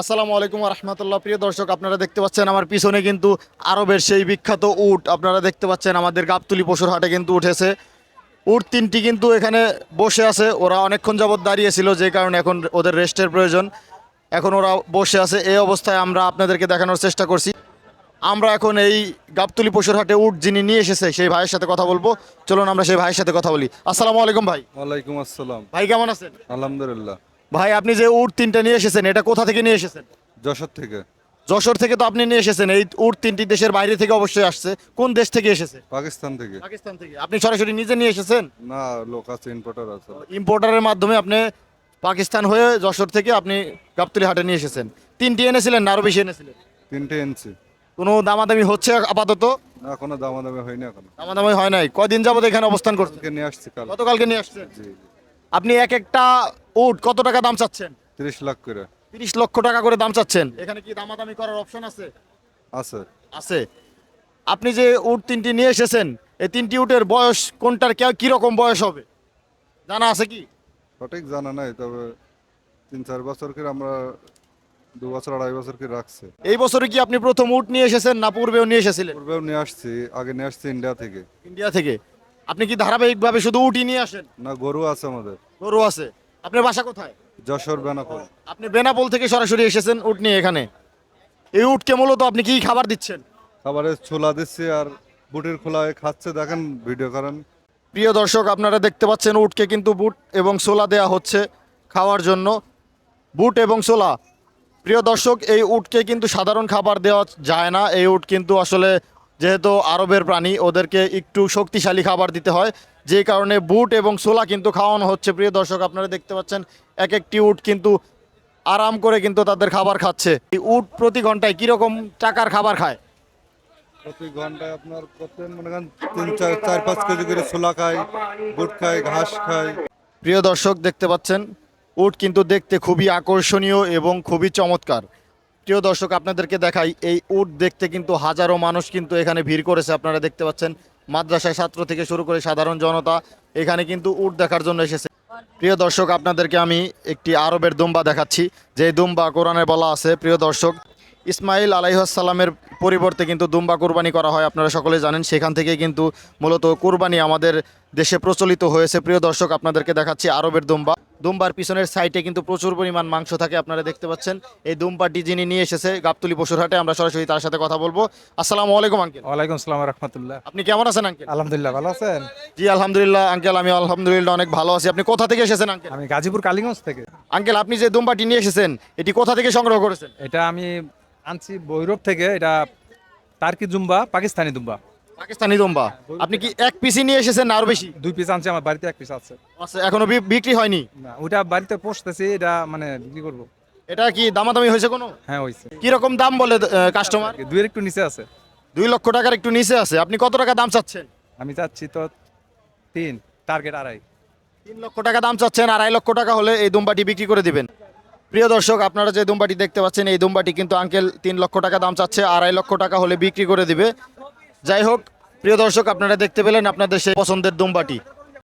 আসসালামু আলাইকুম রহমতুল্লাহ। প্রিয় দর্শক আপনারা দেখতে পাচ্ছেন আমার পিছনে কিন্তু আরবের সেই বিখ্যাত উট। আপনারা দেখতে পাচ্ছেন আমাদের গাবতুলি পশুর হাটে কিন্তু উঠেছে। উট তিনটি কিন্তু এখানে বসে আছে। ওরা অনেকক্ষণ যাবৎ দাঁড়িয়েছিল যে কারণে এখন ওদের রেস্টের প্রয়োজন। এখন ওরা বসে আছে। এই অবস্থায় আমরা আপনাদেরকে দেখানোর চেষ্টা করছি। আমরা এখন এই গাবতুলি পশুর হাটে উট যিনি নিয়ে এসেছে সেই ভাইয়ের সাথে কথা বলব। চলুন আমরা সেই ভাইয়ের সাথে কথা বলি। আসসালামু আলাইকুম ভাই। ওয়ালাইকুম আসসালাম। ভাই কেমন আছেন? আলহামদুলিল্লাহ। ভাই আপনি যে উট তিনটা নিয়ে এসেছেন এটা কোথা থেকে নিয়ে এসেছেন? যশোর থেকে। যশোর থেকে তো আপনি নিয়ে এসেছেন। এই উট তিনটি দেশের বাইরে থেকে অবশ্যই আসছে। কোন দেশ থেকে এসেছে? পাকিস্তান থেকে। পাকিস্তান থেকে। আপনি সরাসরি নিজে নিয়ে এসেছেন? না লোক আছে ইম্পোর্টার আছে। ইম্পোর্টারের মাধ্যমে আপনি পাকিস্তান হয়ে যশোর থেকে আপনি গাবতলি হাটে নিয়ে এসেছেন। তিনটি এনেছিলেন না আরও বেশি এনেছিলেন? তিনটে ইঞ্চি কোনো দামাদামি হচ্ছে আপাতত? না কোনো দামাদামি হয়নি এখন। দামাদামি হয় নাই। কয়দিন যাবত এখানে অবস্থান আজকে নিয়ে আসছে কাল। গতকালকে নিয়ে আসছেন? জি। আপনি এক একটা উট কত টাকা দাম চাচ্ছেন? তিরিশ লাখ করে। তিরিশ লক্ষ টাকা করে দাম চাচ্ছেন। এখানে কি দামাদামি করার অপশন আছে? আছে। আছে। আপনি যে উট তিনটি নিয়ে এসেছেন এই তিনটি উটের বয়স কোনটার কে- কীরকম বয়স হবে? জানা আছে কি? সঠিক জানা নাই তবে তিন চার বছর করে আমরা দু বছর আড়াই বছর করে রাখছে। এই বছরে কি আপনি প্রথম উট নিয়ে এসেছেন না পূর্বেও নিয়ে এসেছিলেন? পূর্বেও নিয়ে আসছি আগে নিয়ে আসছি ইন্ডিয়া থেকে। ইন্ডিয়া থেকে। আপনি কি ধারাবাহিকভাবে শুধু উটই নিয়ে আসেন? না গরু আছে আমাদের। গরু আছে। আপনার বাসা কোথায়? যশোর বেনাপোল। আপনি বেনাপোল থেকে সরাসরি এসেছেন উট নিয়ে এখানে। এই উটকে মূলত আপনি কি খাবার দিচ্ছেন? খাবারের ছোলা দিচ্ছি আর বুটের খোলায় খাচ্ছে। দেখেন ভিডিও করেন। প্রিয় দর্শক আপনারা দেখতে পাচ্ছেন উটকে কিন্তু বুট এবং সোলা দেয়া হচ্ছে খাওয়ার জন্য। বুট এবং সোলা প্রিয় দর্শক এই উটকে কিন্তু সাধারণ খাবার দেওয়া যায় না। এই উট কিন্তু আসলে যেহেতু আরবের প্রাণী ওদেরকে একটু শক্তিশালী খাবার দিতে হয়। যে কারণে বুট এবং সোলা কিন্তু খাওয়ানো হচ্ছে। প্রিয় দর্শক আপনারা দেখতে পাচ্ছেন এক একটি উট কিন্তু আরাম করে কিন্তু তাদের খাবার খাচ্ছে। এই উট প্রতি ঘন্টায় কীরকম টাকার খাবার খায়? প্রতি ঘন্টায় আপনার কত মনে করেন তিন চার চার পাঁচ কেজি করে ছোলা খায় বুট খায় ঘাস খায়। প্রিয় দর্শক দেখতে পাচ্ছেন উট কিন্তু দেখতে খুবই আকর্ষণীয় এবং খুবই চমৎকার। প্রিয় দর্শক, আপনাদেরকে দেখাই, এই উট দেখতে কিন্তু হাজারো মানুষ কিন্তু এখানে ভিড় করেছে, আপনারা দেখতে পাচ্ছেন। মাদ্রাসায় ছাত্র থেকে শুরু করে সাধারণ জনতা এখানে কিন্তু উট দেখার জন্য এসেছে। প্রিয় দর্শক, আপনাদেরকে আমি একটি আরবের দুম্বা দেখাচ্ছি যে দুম্বা কোরআনে বলা আছে। প্রিয় দর্শক, ইসমাইল আলাইহাসাল্লামের পরিবর্তে কিন্তু দুম্বা কোরবানি করা হয় আপনারা সকলে জানেন। সেখান থেকে কিন্তু মূলত কোরবানি আমাদের দেশে প্রচলিত হয়েছে। প্রিয় দর্শক আপনাদেরকে দেখাচ্ছি আরবের দুম্বা। দুম্বার পিছনের সাইডে কিন্তু প্রচুর পরিমাণ মাংস থাকে আপনারা দেখতে পাচ্ছেন। এই দুম্বাটি যিনি নিয়ে এসেছে গাবতুলি পশুর হাটে আমরা সরাসরি তার সাথে কথা বলব। আসসালামু আলাইকুম আঙ্কেল। ওয়ালাইকুম আসসালাম রহমতুল্লাহ। আপনি কেমন আছেন আঙ্কেল? আলহামদুলিল্লাহ ভালো আছেন? জি আলহামদুলিল্লাহ আঙ্কেল আমি আলহামদুলিল্লাহ অনেক ভালো আছি। আপনি কোথা থেকে এসেছেন আঙ্কেল? আমি গাজীপুর কালীগঞ্জ থেকে। আঙ্কেল আপনি যে দুম্বাটি নিয়ে এসেছেন এটি কোথা থেকে সংগ্রহ করেছেন? এটা আমি আনছি বৈরব থেকে এটা টার্কি জুম্বা পাকিস্তানি দুম্বা পাকিস্তানি দুম্বা আপনি কি এক পিসি নিয়ে এসেছেন না আরও বেশি? দুই পিস আনছি আমার বাড়িতে এক পিস আছে। আচ্ছা এখনও বিক্রি হয়নি? না ওটা বাড়িতে পোষতেছি এটা মানে বিক্রি করব। এটা কি দামাদামি হয়েছে কোনো? হ্যাঁ হয়েছে। কীরকম দাম বলে কাস্টমার দুইয়ের একটু নিচে আছে। দুই লক্ষ টাকার একটু নিচে আছে। আপনি কত টাকা দাম চাচ্ছেন? আমি চাচ্ছি তো তিন টার্গেট আড়াই। তিন লক্ষ টাকা দাম চাচ্ছেন আড়াই লক্ষ টাকা হলে এই দুম্বাটি বিক্রি করে দিবেন। প্রিয় দর্শক, আপনারা যে দুম্বাটি দেখতে পাচ্ছেন, এই দুম্বাটি কিন্তু আঙ্কেল তিন লক্ষ টাকা দাম চাচ্ছে, আড়াই লক্ষ টাকা হলে বিক্রি করে দিবে। যাই হোক, প্রিয় দর্শক, আপনারা দেখতে পেলেন আপনাদের সেই পছন্দের দুম্বাটি